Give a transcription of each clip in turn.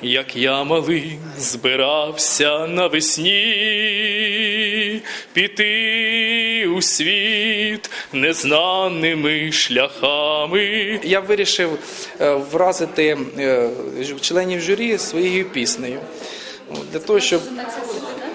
Як я малий збирався навесні піти у світ незнаними шляхами. Я вирішив е, вразити е, членів журі своєю піснею. Для того, щоб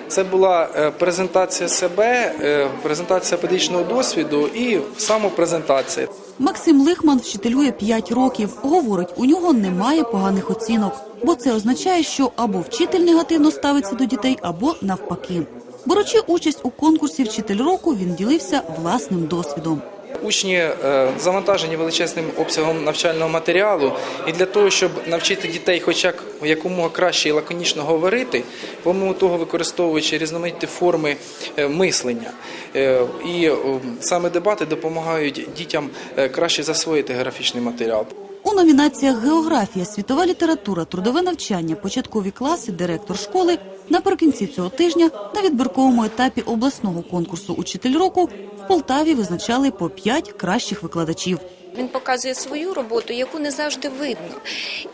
це була е, презентація себе, е, презентація педагогічного досвіду і самопрезентація. Максим Лихман вчителює 5 років. Говорить, у нього немає поганих оцінок, бо це означає, що або вчитель негативно ставиться до дітей, або навпаки. Беручи участь у конкурсі Вчитель року, він ділився власним досвідом. Учні е, завантажені величезним обсягом навчального матеріалу, і для того, щоб навчити дітей, хоч як якомога краще і лаконічно говорити, помимо того використовуючи різноманітні форми е, мислення. Е, І е, саме дебати допомагають дітям краще засвоїти графічний матеріал. У номінаціях Географія, світова література, трудове навчання, початкові класи, директор школи наприкінці цього тижня на відбірковому етапі обласного конкурсу Учитель року в Полтаві визначали по п'ять кращих викладачів. Він показує свою роботу, яку не завжди видно.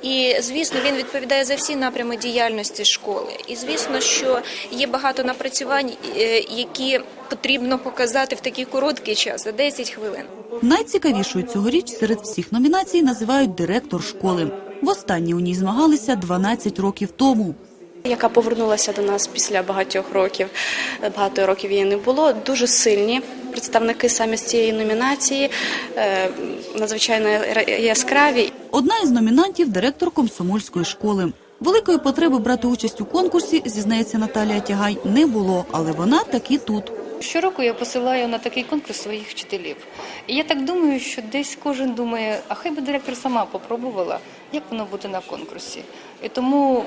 І звісно, він відповідає за всі напрями діяльності школи. І звісно, що є багато напрацювань, е, які потрібно показати в такий короткий час за 10 хвилин. Найцікавішою цьогоріч серед всіх номінацій називають директор школи. Востаннє у ній змагалися 12 років тому. яка повернулася до нас після багатьох років. Багато років її не було. Дуже сильні представники саме з цієї номінації, е, надзвичайно яскраві. Одна із номінантів директор комсомольської школи. Великої потреби брати участь у конкурсі, зізнається Наталія Тягай, не було, але вона таки тут. Щороку я посилаю на такий конкурс своїх вчителів. І я так думаю, що десь кожен думає, а хай би директор сама попробувала, як воно буде на конкурсі. І тому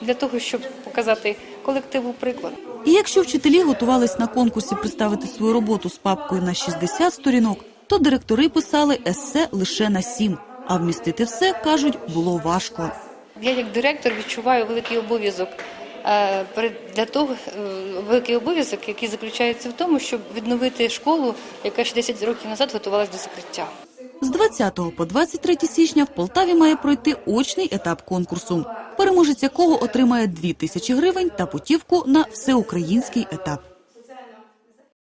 для того, щоб показати колективу приклад. І якщо вчителі готувались на конкурсі представити свою роботу з папкою на 60 сторінок, то директори писали есе лише на 7. А вмістити все, кажуть, було важко. Я як директор відчуваю великий обов'язок е, для того, е, великий обов'язок, який заключається в тому, щоб відновити школу, яка ще 10 років назад готувалась до закриття. З 20 по 23 січня в Полтаві має пройти очний етап конкурсу, переможець якого отримає 2 тисячі гривень та путівку на всеукраїнський етап.